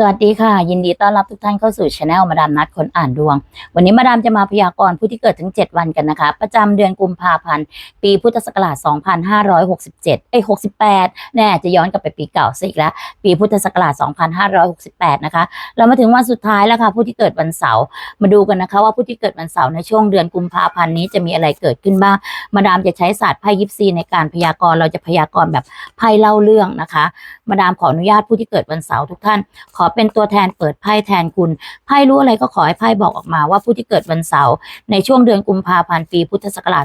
สวัสดีค่ะ ยินดีต้อนรับทุกท่านเข้าสู่ช anel มาดามนัดคนอ่านดวง วันนี้มาดามจะมาพยากรณ์ผู้ที่เกิดถึง 7 วันกันนะคะ ประจำเดือนกุมภาพันธ์ ปีพุทธศักราช 2567 เอ้ย 68 แน่จะย้อนกลับไปปีเก่าซะอีกแล้ว ปีพุทธศักราช 2568 นะคะ เรามาถึงวันสุดท้ายแล้วค่ะผู้ที่เกิดวันเสาร์ มาดูกันนะคะว่าผู้ที่เกิดวันเสาร์ในช่วงเดือนกุมภาพันธ์นี้จะมีอะไรเกิดขึ้นบ้าง มาดามจะใช้ศาสตร์ไพ่ยิปซีในการพยากรณ์ เราจะพยากรณ์แบบไพ่เล่าเรื่องนะคะ มาดามขออนุญาตผู้ที่เกิดวันเสาร์ทุกท่านขอเป็นตัวแทนเปิดไพ่แทนคุณไพ่รู้อะไรก็ขอให้ไพ่บอกออกมาว่าผู้ที่เกิดวันเสาร์ในช่วงเดือนกุมภาพันธ์ปีพุทธศักราช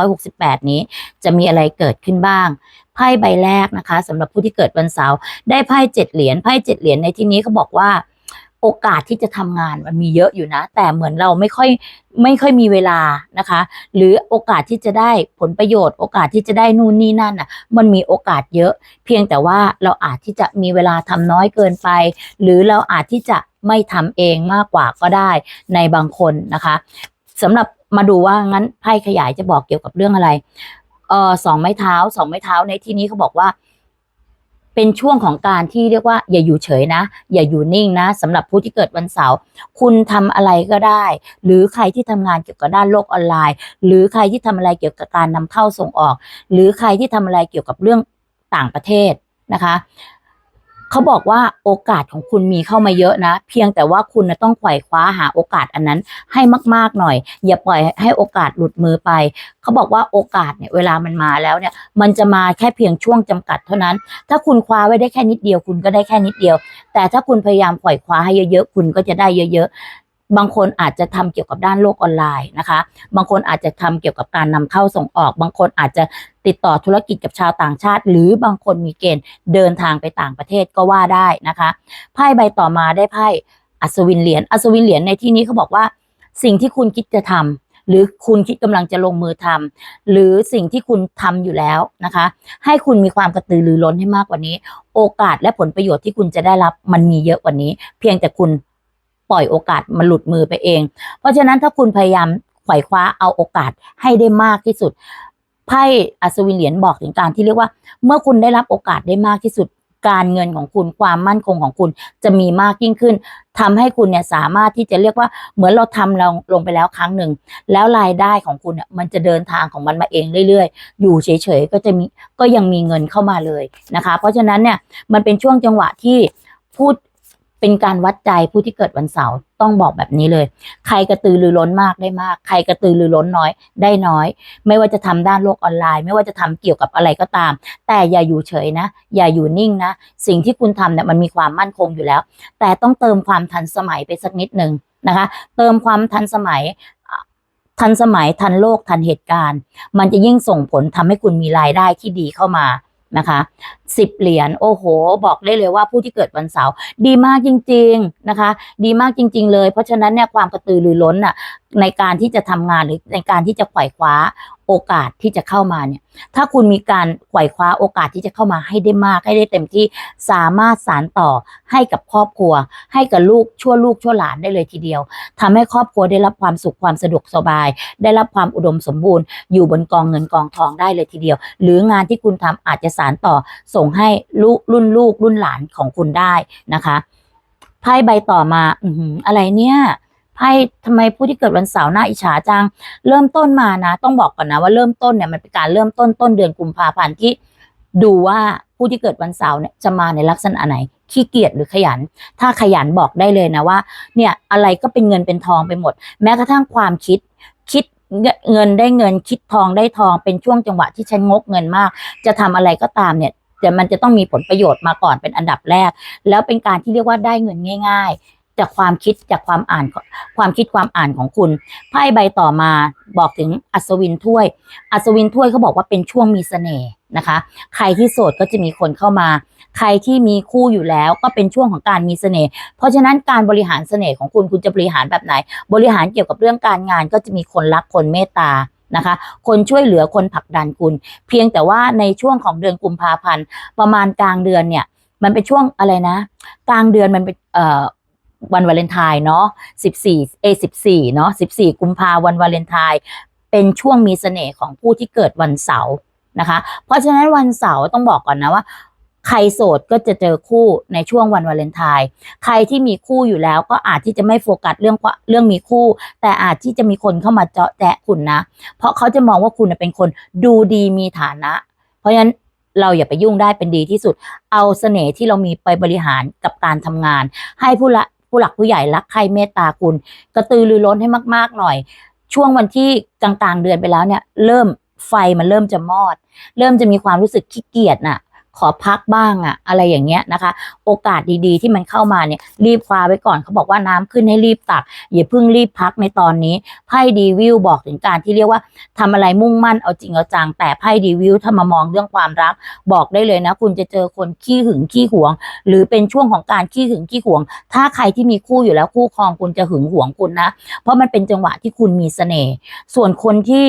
2568 นี้ จะมีอะไรเกิดขึ้นบ้างไพ่ใบแรกนะคะสำหรับผู้ที่เกิดวันเสาร์ได้ไพ่เจ็ดเหรียญไพ่เจ็ดเหรียญในที่นี้เขาบอกว่า โอกาสที่จะทำงานมันมีเยอะอยู่นะ แต่เหมือนเราไม่ค่อยไม่ค่อยมีเวลานะคะ หรือโอกาสที่จะได้ผลประโยชน์ โอกาสที่จะได้นู่นนี่นั่นอะ มันมีโอกาสเยอะ เพียงแต่ว่าเราอาจที่จะมีเวลาทำน้อยเกินไป หรือเราอาจที่จะไม่ทำเองมากกว่าก็ได้ในบางคนนะคะสำหรับมาดูว่างั้นไพ่ขยายจะบอกเกี่ยวกับเรื่องอะไรเออสองไม้เท้าสองไม้เท้าในที่นี้เขาบอกว่า เป็นช่วงของการที่เรียกว่า อย่าอยู่เฉยนะ อย่าอยู่นิ่งนะสำหรับผู้ที่เกิดวันเสาร์คุณทำอะไรก็ได้ หรือใครที่ทำงานเกี่ยวกับด้านโลกออนไลน์ หรือใครที่ทำอะไรเกี่ยวกับการนำเข้าส่งออก หรือใครที่ทำอะไรเกี่ยวกับเรื่องต่างประเทศนะคะ เขาบอกว่าโอกาสของคุณมีเข้ามาเยอะนะ เพียงแต่ว่าคุณต้องไขว่คว้าหาโอกาสอันนั้นให้มาก ๆหน่อย อย่าปล่อยให้โอกาสหลุดมือไป เขาบอกว่าโอกาสเนี่ยเวลามันมาแล้วเนี่ย มันจะมาแค่เพียงช่วงจำกัดเท่านั้น ถ้าคุณคว้าไว้ได้แค่นิดเดียว คุณก็ได้แค่นิดเดียว แต่ถ้าคุณพยายามไขว่คว้าให้เยอะๆคุณก็จะได้เยอะๆบางคนอาจจะทำเกี่ยวกับด้านโลกออนไลน์นะคะ บางคนอาจจะทำเกี่ยวกับการนำเข้าส่งออก บางคนอาจจะ ติดต่อธุรกิจกับชาวต่างชาติ หรือบางคนมีเกณฑ์เดินทางไปต่างประเทศก็ว่าได้นะคะไพ่ใบต่อมาได้ไพ่อัศวินเหรียญอัศวินเหรียญในที่นี้เขาบอกว่า สิ่งที่คุณคิดจะทำหรือคุณคิดกำลังจะลงมือทำหรือสิ่งที่คุณทำอยู่แล้วนะคะ ให้คุณมีความกระตือรือร้นให้มากกว่านี้ โอกาสและผลประโยชน์ที่คุณจะได้รับมันมีเยอะกว่านี้ เพียงแต่คุณปล่อยโอกาสมันหลุดมือไปเอง เพราะฉะนั้นถ้าคุณพยายามไขว่คว้าเอาโอกาสให้ได้มากที่สุด ไพ่อัศวินเหรียญบอกถึงการที่เรียกว่า เมื่อคุณได้รับโอกาสได้มากที่สุดการเงินของคุณความมั่นคงของคุณจะมีมากยิ่งขึ้นทำให้คุณเนี่ยสามารถที่จะเรียกว่าเหมือนเราทำเราลงไปแล้วครั้งหนึ่ง แล้วรายได้ของคุณเนี่ยมันจะเดินทางของมันมาเองเรื่อยๆ อยู่เฉยๆก็จะมีก็ยังมีเงินเข้ามาเลยนะคะ เพราะฉะนั้นเนี่ยมันเป็นช่วงจังหวะที่พูดเป็นการวัดใจผู้ที่เกิดวันเสาร์ต้องบอกแบบนี้เลย ใครกระตือรือร้นมากได้มาก ใครกระตือรือร้นน้อยได้น้อย ไม่ว่าจะทำด้านโลกออนไลน์ ไม่ว่าจะทำเกี่ยวกับอะไรก็ตาม แต่อย่าอยู่เฉยนะ อย่าอยู่นิ่งนะ สิ่งที่คุณทำเนี่ยมันมีความมั่นคงอยู่แล้ว แต่ต้องเติมความทันสมัยไปสักนิดหนึ่งนะคะ เติมความทันสมัยทันสมัยทันโลกทันเหตุการณ์ มันจะยิ่งส่งผลทำให้คุณมีรายได้ที่ดีเข้ามา นะคะสิบเหรียญโอ้โห บอกได้เลยว่าผู้ที่เกิดวันเสาร์ดีมากจริง ๆนะคะ ดีมากจริง ๆ เลย เพราะฉะนั้นเนี่ยความกระตือรือร้นอะในการที่จะทำงานหรือในการที่จะไขว่คว้าโอกาสที่จะเข้ามาเนี่ย ถ้าคุณมีการไขว่คว้าโอกาสที่จะเข้ามาให้ได้มากให้ได้เต็มที่สามารถสานต่อให้กับครอบครัว ให้กับลูกชั่วลูกชั่วหลานได้เลยทีเดียวทำให้ครอบครัวได้รับความสุขความสะดวกสบาย ได้รับความอุดมสมบูรณ์ อยู่บนกองเงินกองทองได้เลยทีเดียว หรืองานที่คุณทำอาจจะสานต่อส่งให้ลูกรุ่นลูกรุ่นหลานของคุณได้นะคะไพ่ใบต่อมา อือะไรเนี่ย ไพ่ทำไมผู้ที่เกิดวันเสาร์หน่าอิจฉาจัง เริ่มต้นมานะ ต้องบอกก่อนนะว่าเริ่มต้นเนี่ยมันเป็นการเริ่มต้นต้นเดือนกุมภาพันธ์ที่ดูว่าผู้ที่เกิดวันเสาร์เนี่ยจะมาในลักษณะไหนขี้เกียจหรือขยัน ถ้าขยันบอกได้เลยนะว่า เนี่ยอะไรก็เป็นเงินเป็นทองไปหมด แม้กระทั่งความคิดคิดเงินได้เงินคิดทองได้ทองเป็นช่วงจังหวะที่ฉันงกเงินมาก จะทำอะไรก็ตามเนี่ยแต่มันจะต้องมีผลประโยชน์มาก่อนเป็นอันดับแรก แล้วเป็นการที่เรียกว่าได้เงินง่าย จากความคิดจากความอ่านความคิดความอ่านของคุณไพ่ใบต่อมาบอกถึงอัศวินถ้วย อัศวินถ้วยเขาบอกว่าเป็นช่วงมีเสน่ห์นะคะ ใครที่โสดก็จะมีคนเข้ามา ใครที่มีคู่อยู่แล้วก็เป็นช่วงของการมีเสน่ห์เพราะฉะนั้นการบริหารเสน่ห์ของคุณคุณจะบริหารแบบไหน บริหารเกี่ยวกับเรื่องการงานก็จะมีคนรักคนเมตตานะคะ คนช่วยเหลือคนผลักดันคุณ เพียงแต่ว่าในช่วงของเดือนกุมภาพันธ์ประมาณกลางเดือนเนี่ยมันเป็นช่วงอะไรนะ กลางเดือนมันเป็นเอ่อ วันวาเลนไทน์เนาะ14เอ14เนาะ14 กุมภาวันวาเลนไทน์เป็นช่วงมีเสน่ห์ของผู้ที่เกิดวันเสาร์นะคะ เพราะฉะนั้นวันเสาร์ต้องบอกก่อนนะว่า ใครโสดก็จะเจอคู่ในช่วงวันวาเลนไทน์ใครที่มีคู่อยู่แล้วก็อาจที่จะไม่โฟกัสเรื่องเรื่องมีคู่ แต่อาจที่จะมีคนเข้ามาเจาะแจะคุณนะ เพราะเขาจะมองว่าคุณเป็นคนดูดีมีฐานะ เพราะฉะนั้นเราอย่าไปยุ่งได้เป็นดีที่สุด เอาเสน่ห์ที่เรามีไปบริหารกับการทำงาน ให้ผู้ละ ผู้หลักผู้ใหญ่รักใครเมตตาคุณ กระตือรือร้นให้มาก ๆ หน่อย ช่วงวันที่กลางๆเดือนไปแล้วเนี่ย เริ่มไฟมันเริ่มจะมอด เริ่มจะมีความรู้สึกขี้เกียจน่ะ ขอพักบ้างอะอะไรอย่างเงี้ยนะคะ โอกาสดีๆ ที่มันเข้ามาเนี่ยรีบคว้าไว้ก่อนเขาบอกว่าน้ำขึ้นให้รีบตัก อย่าเพิ่งรีบพักในตอนนี้ไพ่ดีวิวบอกถึงการที่เรียกว่าทำอะไรมุ่งมั่นเอาจริงเอาจังแต่ไพ่ดีวิวถ้ามามองเรื่องความรัก บอกได้เลยนะ คุณจะเจอคนขี้หึงขี้หวง หรือเป็นช่วงของการขี้หึงขี้หวง ถ้าใครที่มีคู่อยู่แล้วคู่ครองคุณจะหึงหวงคุณนะ เพราะมันเป็นจังหวะที่คุณมีเสน่ห์ส่วนคนที่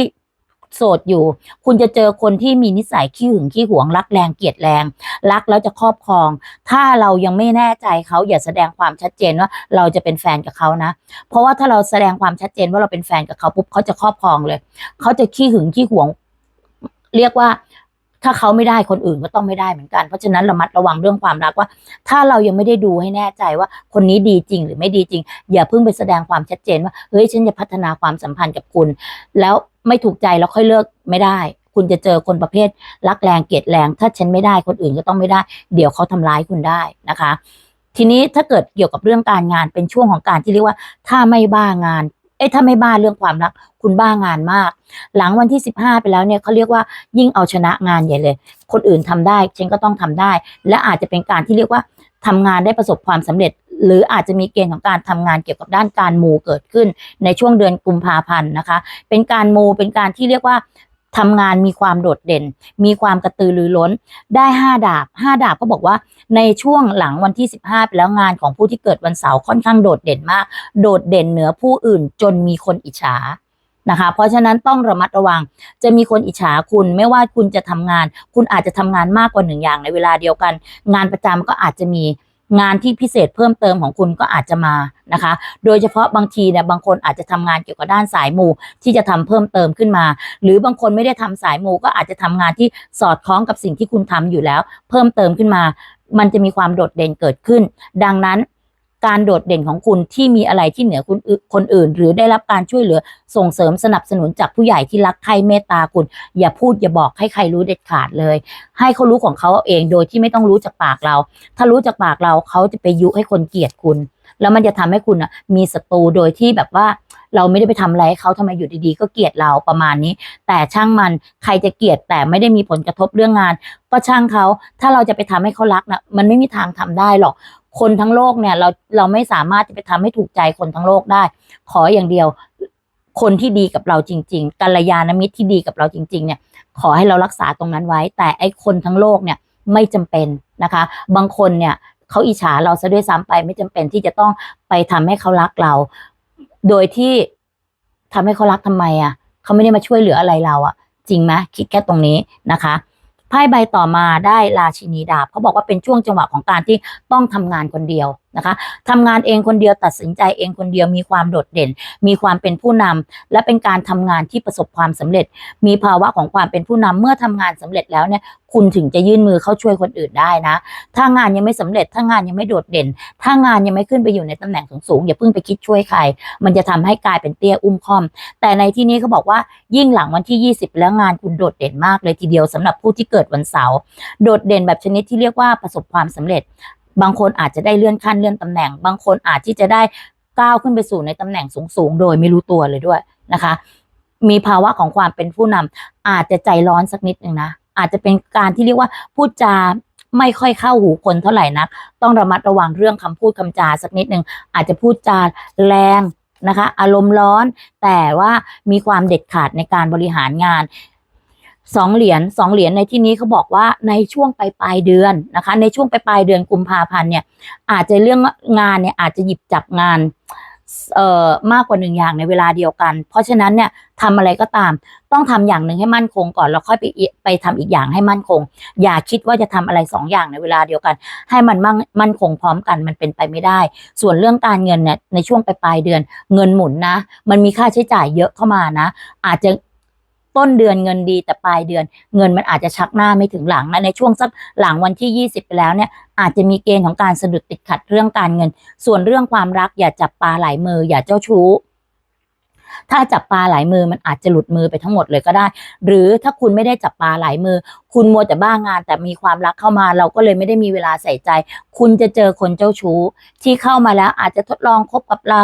โสดอยู่ คุณจะเจอคนที่มีนิสัยขี้หึงขี้หวงรักแรงเกลียดแรง รักแล้วจะครอบครอง ถ้าเรายังไม่แน่ใจเขาอย่าแสดงความชัดเจนว่าเราจะเป็นแฟนกับเขานะ เพราะว่าถ้าเราแสดงความชัดเจนว่าเราเป็นแฟนกับเขาปุ๊บเขาจะครอบครองเลย เขาจะขี้หึงขี้หวง เรียกว่า ถ้าเขาไม่ได้คนอื่นก็ต้องไม่ได้เหมือนกัน เพราะฉะนั้นระมัดระวังเรื่องความรักว่า ถ้าเรายังไม่ได้ดูให้แน่ใจว่าคนนี้ดีจริงหรือไม่ดีจริง อย่าเพิ่งไปแสดงความชัดเจนว่าเฮ้ยฉันจะพัฒนาความสัมพันธ์กับคุณ แล้วไม่ถูกใจแล้วค่อยเลิกไม่ได้ คุณจะเจอคนประเภทรักแรงเกลียดแรง ถ้าฉันไม่ได้คนอื่นก็ต้องไม่ได้ เดี๋ยวเขาทำร้ายคุณได้นะคะทีนี้ถ้าเกิดเกี่ยวกับเรื่องการงานเป็นช่วงของการที่เรียกว่า ถ้าไม่บ้างาน เอ้ยถ้าไม่บ้าเรื่องความรัก คุณบ้างานมาก หลังวันที่ 15 ไปแล้วเนี่ยเขาเรียกว่ายิ่งเอาชนะงานใหญ่เลย คนอื่นทำได้ฉันก็ต้องทำได้ และอาจจะเป็นการที่เรียกว่าทำงานได้ประสบความสำเร็จ หรืออาจจะมีเกณฑ์ของการทำงานเกี่ยวกับด้านการมูเกิดขึ้น ในช่วงเดือนกุมภาพันธ์นะคะ เป็นการมูเป็นการที่เรียกว่า ทำงานมีความโดดเด่น มีความกระตือรือร้น ได้ห้าดาบห้าดาบก็บอกว่าในช่วงหลังวันที่ 15ไปแล้วงานของผู้ที่เกิดวันเสาร์ค่อนข้างโดดเด่นมาก โดดเด่นเหนือผู้อื่นจนมีคนอิจฉานะคะ เพราะฉะนั้นต้องระมัดระวัง จะมีคนอิจฉาคุณ ไม่ว่าคุณจะทำงาน คุณอาจจะทำงานมากกว่าหนึ่งอย่างในเวลาเดียวกัน งานประจำก็อาจจะมี งานที่พิเศษเพิ่มเติมของคุณก็อาจจะมานะคะ โดยเฉพาะบางทีเนี่ยบางคนอาจจะทำงานเกี่ยวกับด้านสายมูที่จะทำเพิ่มเติมขึ้นมา หรือบางคนไม่ได้ทำสายมูก็อาจจะทำงานที่สอดคล้องกับสิ่งที่คุณทำอยู่แล้ว เพิ่มเติมขึ้นมา มันจะมีความโดดเด่นเกิดขึ้น ดังนั้น การโดดเด่นของคุณที่มีอะไรที่เหนือคนอื่นคนอื่น หรือได้รับการช่วยเหลือส่งเสริมสนับสนุนจากผู้ใหญ่ที่รักใครเมตตาคุณ อย่าพูดอย่าบอกให้ใครรู้เด็ดขาดเลย ให้เขารู้ของเขาเองโดยที่ไม่ต้องรู้จากปากเรา ถ้ารู้จากปากเราเขาจะไปยุให้คนเกลียดคุณ แล้วมันจะทำให้คุณอะมีศัตรูโดยที่แบบว่าเราไม่ได้ไปทำอะไรให้เขาทำไมอยู่ดีๆ ก็เกลียดเราประมาณนี้ แต่ช่างมันใครจะเกลียดแต่ไม่ได้มีผลกระทบเรื่องงาน ก็ช่างเขาถ้าเราจะไปทำให้เขารักนะมันไม่มีทางทำได้หรอก คนทั้งโลกเนี่ยเราเราไม่สามารถจะไปทำให้ถูกใจคนทั้งโลกได้ ขออย่างเดียว คนที่ดีกับเราจริง ๆกัลยาณมิตรที่ดีกับเราจริง ๆ เนี่ย ขอให้เรารักษาตรงนั้นไว้ แต่ไอ้คนทั้งโลกเนี่ยไม่จำเป็นนะคะ บางคนเนี่ยเขาอิจฉาเราซะด้วยซ้ำไปไม่จำเป็นที่จะต้องไปทำให้เขารักเรา โดยที่ทำให้เขารักทำไมอะเขาไม่ได้มาช่วยเหลืออะไรเราอะ จริงไหมคิดแค่ตรงนี้นะคะ ไพ่ใบต่อมาได้ราชินีดาบเขาบอกว่าเป็นช่วงจังหวะของการที่ต้องทำงานคนเดียว นะคะทำงานเองคนเดียวตัดสินใจเองคนเดียวมีความโดดเด่น มีความเป็นผู้นำและเป็นการทำงานที่ประสบความสำเร็จ มีภาวะของความเป็นผู้นำเมื่อทำงานสำเร็จแล้วเนี่ยคุณถึงจะยื่นมือเข้าช่วยคนอื่นได้นะ ถ้างานยังไม่สำเร็จ ถ้างานยังไม่โดดเด่น ถ้างานยังไม่ขึ้นไปอยู่ในตำแหน่งสูงๆอย่าเพิ่งไปคิดช่วยใคร มันจะทำให้กลายเป็นเตี้ยอุ้มคอม แต่ในที่นี้เขาบอกว่ายิ่งหลังวันที่ 20 แล้วงานคุณโดดเด่นมากเลยทีเดียวสำหรับผู้ที่เกิดวันเสาร์ โดดเด่นแบบชนิดที่เรียกว่าประสบความสำเร็จ บางคนอาจจะได้เลื่อนขั้นเลื่อนตำแหน่ง บางคนอาจที่จะได้ก้าวขึ้นไปสู่ในตำแหน่งสูงๆ โดยไม่รู้ตัวเลยด้วยนะคะ มีภาวะของความเป็นผู้นำอาจจะใจร้อนสักนิดหนึ่งนะ อาจจะเป็นการที่เรียกว่าพูดจาไม่ค่อยเข้าหูคนเท่าไหร่นัก ต้องระมัดระวังเรื่องคำพูดคำจาสักนิดหนึ่งอาจจะพูดจาแรงนะคะ อารมณ์ร้อน แต่ว่ามีความเด็ดขาดในการบริหารงาน สองเหรียญสองเหรียญในที่นี้เขาบอกว่าในช่วงปลายปลายเดือนนะคะ ในช่วงปลายปลายเดือนกุมภาพันธ์เนี่ย อาจจะเรื่องงานเนี่ยอาจจะหยิบจับงานเอ่อมากกว่าหนึ่งอย่างในเวลาเดียวกัน เพราะฉะนั้นเนี่ยทำอะไรก็ตาม ต้องทำอย่างหนึ่งให้มั่นคงก่อนแล้วค่อยไปไปทำอีกอย่างให้มั่นคง อย่าคิดว่าจะทำอะไรสองอย่างในเวลาเดียวกัน ให้มันมั่งมั่นคงพร้อมกันมันเป็นไปไม่ได้ ส่วนเรื่องการเงินเนี่ยในช่วงปลายปลายเดือน เงินหมุนนะ มันมีค่าใช้จ่ายเยอะเข้ามานะ อาจจะ ต้นเดือนเงินดีแต่ปลายเดือน เงินมันอาจจะชักหน้าไม่ถึงหลังนะในช่วงสักหลังวันที่ 20 ไปแล้วเนี่ยอาจจะมีเกณฑ์ของการสะดุดติดขัดเรื่องการเงิน ส่วนเรื่องความรักอย่าจับปลาหลายมืออย่าเจ้าชู้ ถ้าจับปลาหลายมือมันอาจจะหลุดมือไปทั้งหมดเลยก็ได้ หรือถ้าคุณไม่ได้จับปลาหลายมือ คุณมัวแต่บ้างาน แต่มีความรักเข้ามาเราก็เลยไม่ได้มีเวลาใส่ใจ คุณจะเจอคนเจ้าชู้ ที่เข้ามาแล้วอาจจะทดลองคบกับเรา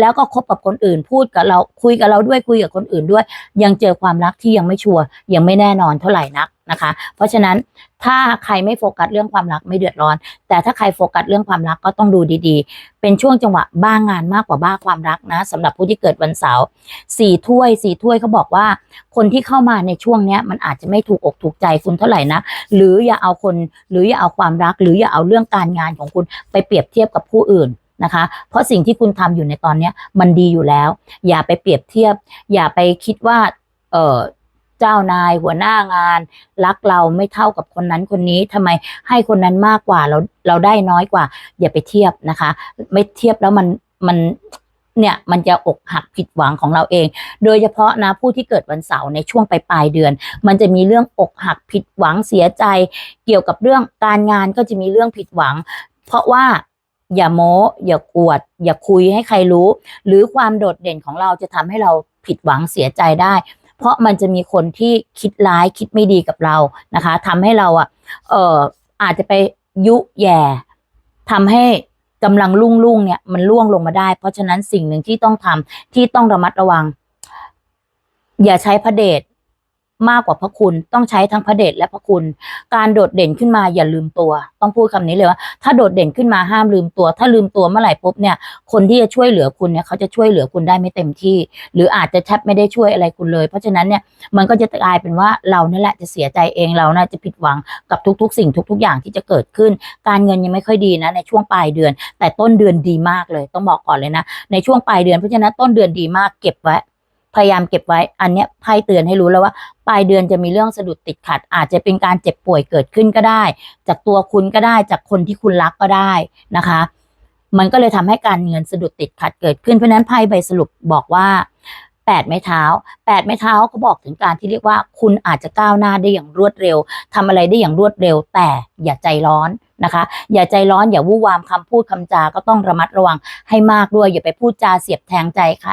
แล้วก็คบกับคนอื่น พูดกับเราคุยกับเราด้วยคุยกับคนอื่นด้วย ยังเจอความรักที่ยังไม่ชัวร์ยังไม่แน่นอนเท่าไหร่นัก นะคะ เพราะฉะนั้นถ้าใครไม่โฟกัสเรื่องความรักไม่เดือดร้อน แต่ถ้าใครโฟกัสเรื่องความรักก็ต้องดูดีๆ เป็นช่วงจังหวะบ้างานมากกว่าบ้าความรักนะสำหรับผู้ที่เกิดวันเสาร์สี่ถ้วยสี่ถ้วยเขาบอกว่า คนที่เข้ามาในช่วงเนี้ยมันอาจจะไม่ถูกอกถูกใจคุณเท่าไหร่นะหรืออย่าเอาคนหรืออย่าเอาความรัก หรืออย่าเอาเรื่องการงานของคุณไปเปรียบเทียบกับผู้อื่นนะคะ เพราะสิ่งที่คุณทำอยู่ในตอนเนี้ยมันดีอยู่แล้ว อย่าไปเปรียบเทียบ อย่าไปคิดว่าเออ เจ้านายหัวหน้างาน รักเราไม่เท่ากับคนนั้นคนนี้ทำไมให้คนนั้นมากกว่าเราเราได้น้อยกว่า อย่าไปเทียบนะคะ ไม่เทียบแล้วมันมันเนี่ยมันจะอกหักผิดหวังของเราเอง โดยเฉพาะนะผู้ที่เกิดวันเสาร์ในช่วงปลายปลายเดือน มันจะมีเรื่องอกหักผิดหวังเสียใจ เกี่ยวกับเรื่องการงานก็จะมีเรื่องผิดหวัง เพราะว่าอย่าโม้อย่ากวด อย่าคุยให้ใครรู้ หรือความโดดเด่นของเราจะทำให้เราผิดหวังเสียใจได้ เพราะมันจะมีคนที่คิดร้ายคิดไม่ดีกับเรานะคะทำให้เราอะเอ่ออาจจะไปยุแย่ทำให้กำลังรุ่งรุ่งเนี่ยมันล่วงลงมาได้ เพราะฉะนั้นสิ่งหนึ่งที่ต้องทำที่ต้องระมัดระวัง อย่าใช้พระเดช มากกว่าพระคุณต้องใช้ทั้งพระเดชและพระคุณ การโดดเด่นขึ้นมาอย่าลืมตัว ต้องพูดคำนี้เลยว่า ถ้าโดดเด่นขึ้นมาห้ามลืมตัว ถ้าลืมตัวเมื่อไหร่ปุ๊บเนี่ย คนที่จะช่วยเหลือคุณเนี่ยเขาจะช่วยเหลือคุณได้ไม่เต็มที่ หรืออาจจะแทบไม่ได้ช่วยอะไรคุณเลย เพราะฉะนั้นเนี่ยมันก็จะกลายเป็นว่าเรานั่นแหละจะเสียใจเองเราน่าจะผิดหวังกับทุก ๆ สิ่งทุก ๆ อย่างที่จะเกิดขึ้น การเงินยังไม่ค่อยดีนะในช่วงปลายเดือน แต่ต้นเดือนดีมากเลย ต้องบอกก่อนเลยนะในช่วงปลายเดือนเพราะฉะนั้นต้นเดือนดีมากเก็บไว้ พยายามเก็บไว้ อันเนี้ยไพ่เตือนให้รู้แล้วว่า ปลายเดือนจะมีเรื่องสะดุดติดขัด อาจจะเป็นการเจ็บป่วยเกิดขึ้นก็ได้ จากตัวคุณก็ได้จากคนที่คุณรักก็ได้นะคะ มันก็เลยทำให้การเงินสะดุดติดขัดเกิดขึ้นเพราะฉะนั้นไพ่ใบสรุปบอกว่า แปดไม้เท้าแปดไม้เท้าเขาบอกถึงการที่เรียกว่า คุณอาจจะก้าวหน้าได้อย่างรวดเร็วทำอะไรได้อย่างรวดเร็ว แต่อย่าใจร้อนนะคะ อย่าใจร้อนอย่าวู่วามคำพูดคำจาก็ต้องระมัดระวังให้มากด้วย อย่าไปพูดจาเสียบแทงใจใคร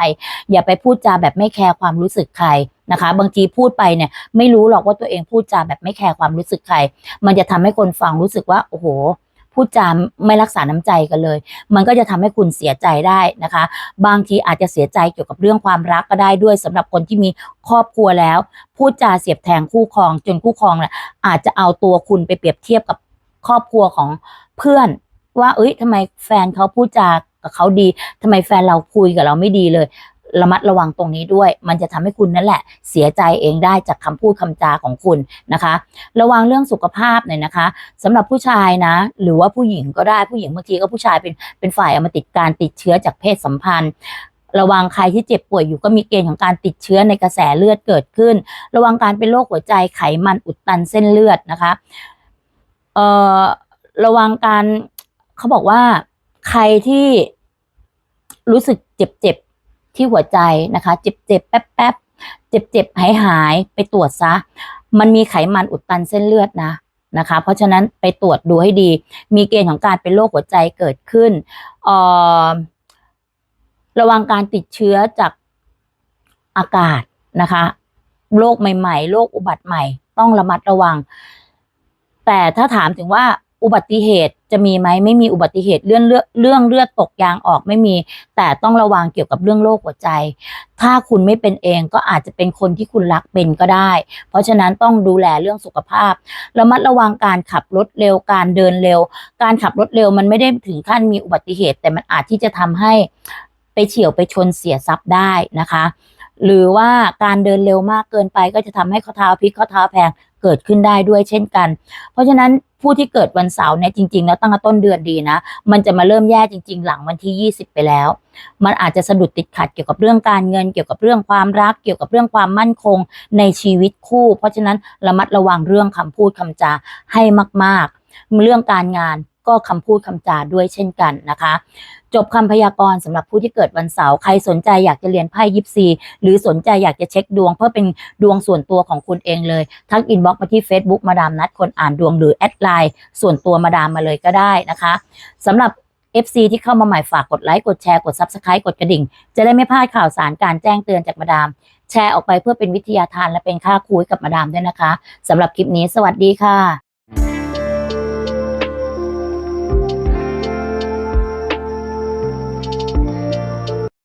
อย่าไปพูดจาแบบไม่แคร์ความรู้สึกใครนะคะ บางทีพูดไปเนี่ยไม่รู้หรอกว่าตัวเองพูดจาแบบไม่แคร์ความรู้สึกใคร มันจะทำให้คนฟังรู้สึกว่าโอ้โห พูดจาไม่รักษาน้ำใจกันเลย มันก็จะทำให้คุณเสียใจได้นะคะ บางทีอาจจะเสียใจเกี่ยวกับเรื่องความรักก็ได้ด้วยสำหรับคนที่มีครอบครัวแล้ว พูดจาเสียบแทงคู่ครองจนคู่ครองเนี่ยอาจจะเอาตัวคุณไปเปรียบเทียบกับครอบครัวของเพื่อน ว่าเอ้ยทำไมแฟนเขาพูดจากับเขาดีทำไมแฟนเราคุยกับเราไม่ดีเลย ระมัดระวังตรงนี้ด้วย มันจะทำให้คุณนั่นแหละ เสียใจเองได้จากคำพูดคำจาของคุณนะคะ ระวังเรื่องสุขภาพหน่อยนะคะสำหรับผู้ชายนะ หรือว่าผู้หญิงก็ได้ผู้หญิงบางทีก็ผู้ชายเป็นเป็นฝ่ายเอามาติดการติดเชื้อจากเพศสัมพันธ์ระวังใครที่เจ็บป่วยอยู่ก็มีเกณฑ์ของการติดเชื้อในกระแสเลือดเกิดขึ้น ระวังการเป็นโรคหัวใจไขมันอุดตันเส้นเลือดนะคะ เอ่อ ระวังการเขาบอกว่าใครที่รู้สึกเจ็บ ที่หัวใจนะคะ เจ็บๆแป๊บๆเจ็บๆหายหายไปตรวจซะ มันมีไขมันอุดตันเส้นเลือดนะนะคะ เพราะฉะนั้นไปตรวจดูให้ดี มีเกณฑ์ของการเป็นโรคหัวใจเกิดขึ้นออระวังการติดเชื้อจากอากาศนะคะโรคใหม่ ๆ โรคอุบัติใหม่ ต้องระมัดระวัง แต่ถ้าถามถึงว่า อุบัติเหตุจะมีไหมไม่มีอุบัติเหตุเรื่องเลือดเรื่องเลือดตกยางออกไม่มี แต่ต้องระวังเกี่ยวกับเรื่องโรคหัวใจ ถ้าคุณไม่เป็นเองก็อาจจะเป็นคนที่คุณรักเป็นก็ได้ เพราะฉะนั้นต้องดูแลเรื่องสุขภาพระมัดระวังการขับรถเร็วการเดินเร็ว การขับรถเร็วมันไม่ได้ถึงขั้นมีอุบัติเหตุ แต่มันอาจที่จะทำให้ไปเฉียวไปชนเสียทรัพย์ได้นะคะ หรือว่าการเดินเร็วมากเกินไปก็จะทำให้ข้อเท้าพลิกข้อเท้าแพงเกิดขึ้นได้ด้วยเช่นกัน เพราะฉะนั้นผู้ที่เกิดวันเสาร์เนี่ยจริง ๆ แล้วตั้งแต่ต้นเดือนดีนะ มันจะมาเริ่มแย่จริง ๆ หลังวันที่ 20 ไปแล้ว มันอาจจะสะดุดติดขัดเกี่ยวกับเรื่องการเงิน เกี่ยวกับเรื่องความรัก เกี่ยวกับเรื่องความมั่นคงในชีวิตคู่ เพราะฉะนั้นระมัดระวังเรื่องคำพูดคำจาให้มาก ๆ เรื่องการงานก็คำพูดคำจาด้วยเช่นกันนะคะ จบคำพยากรณ์สำหรับผู้ที่เกิดวันเสาร์ใครสนใจอยากจะเรียนไพ่ยิปซีหรือสนใจอยากจะเช็คดวง เพื่อเป็นดวงส่วนตัวของคุณเองเลย ทักอินบ็อกซ์มาที่ Facebook มาดามนัดคนอ่านดวงหรือแอดไลน์ส่วนตัวมาดามมาเลยก็ได้นะคะสำหรับ FC ที่เข้ามาใหม่ฝากกดไลค์กดแชร์กด Subscribe กดกระดิ่ง จะได้ไม่พลาดข่าวสารการแจ้งเตือนจากมาดาม แชร์ออกไปเพื่อเป็นวิทยาทานและเป็นค่าคุยกับมาดามด้วยนะคะสำหรับคลิปนี้สวัสดีค่ะ